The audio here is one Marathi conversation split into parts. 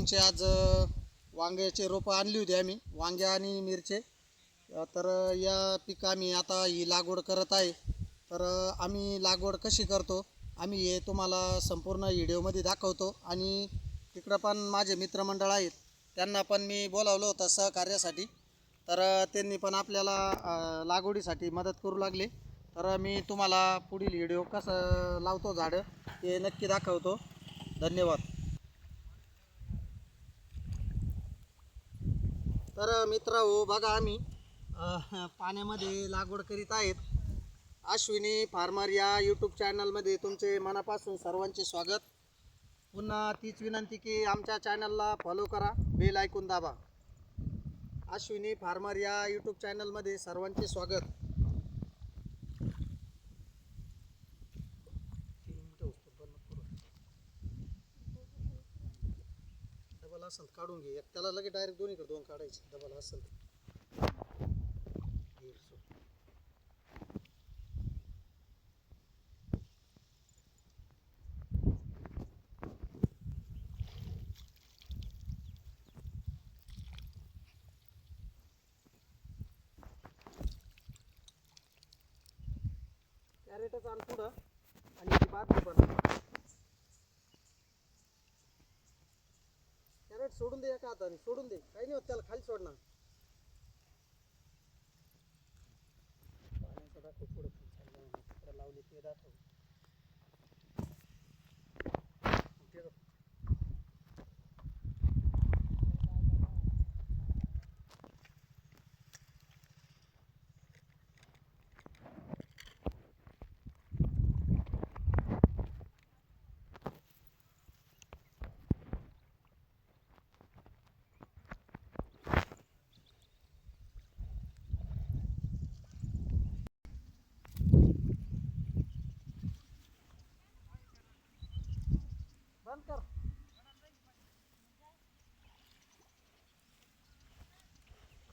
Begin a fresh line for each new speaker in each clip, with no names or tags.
आमचे आज वांग्याचे रोपं आणली होती आम्ही. वांगे आणि मिरचे. तर या पीक आम्ही आता ही लागवड करत आहे. तर आम्ही लागवड कशी करतो? आम्ही हे तुम्हाला संपूर्ण व्हिडिओमध्ये दाखवतो. आणि तिकडं पण माझे मित्रमंडळ आहेत. त्यांना पण मी बोलावलं होतं सहकार्यासाठी. तर त्यांनी पण आपल्याला लागवडीसाठी मदत करू लागले. तर मी तुम्हाला पुढील व्हिडिओ कसं लावतो झाडं ते नक्की दाखवतो. धन्यवाद. तर मित्र हो बघा आम्ही पाण्यामध्ये लागवड करीत आहेत. अश्विनी फार्मर या यूट्यूब चॅनलमध्ये तुमचे मनापासून सर्वांचे स्वागत. पुन्हा तीच विनंती की आमच्या चॅनलला फॉलो करा बेल ऐकून दाबा. अश्विनी फार्मर या यूट्यूब चॅनलमध्ये सर्वांचे स्वागत तीन मिनिटं होतं, बंद नको करू. डबल असेल तर काढून घे. एक त्याला लगेच डायरेक्ट दोन्हीकडे दोन काढायचे. डबल असेल तर. कॅरेटच आण पुढं. आणि ती बादली पण कॅरेट सोडून दे एका हाताने सोडून दे. काही नाही होत त्याला खाली सोडणार. पाण्याचं दाखव पुढं. लावली ते दाखव ते दाखव. बंद कर.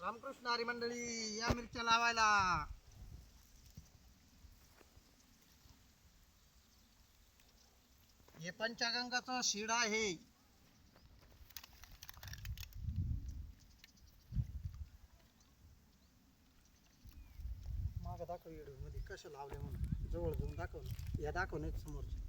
रामकृष्ण हरी मंडळी या मिरच्या लावायला. हे पंचगंगाचं शिड आहे. माग दाखवमध्ये कसं लावले म्हणून. जवळ जाऊन दाखव या दाखव नाही समोरचे.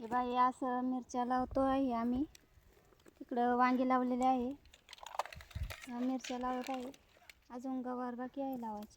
हे बाई असं मिरच्या लावतो आहे आम्ही. तिकडं वांगे लावलेले आहे. मिरच्या लावत आहे. अजून गवार बाकी आहे लावायची.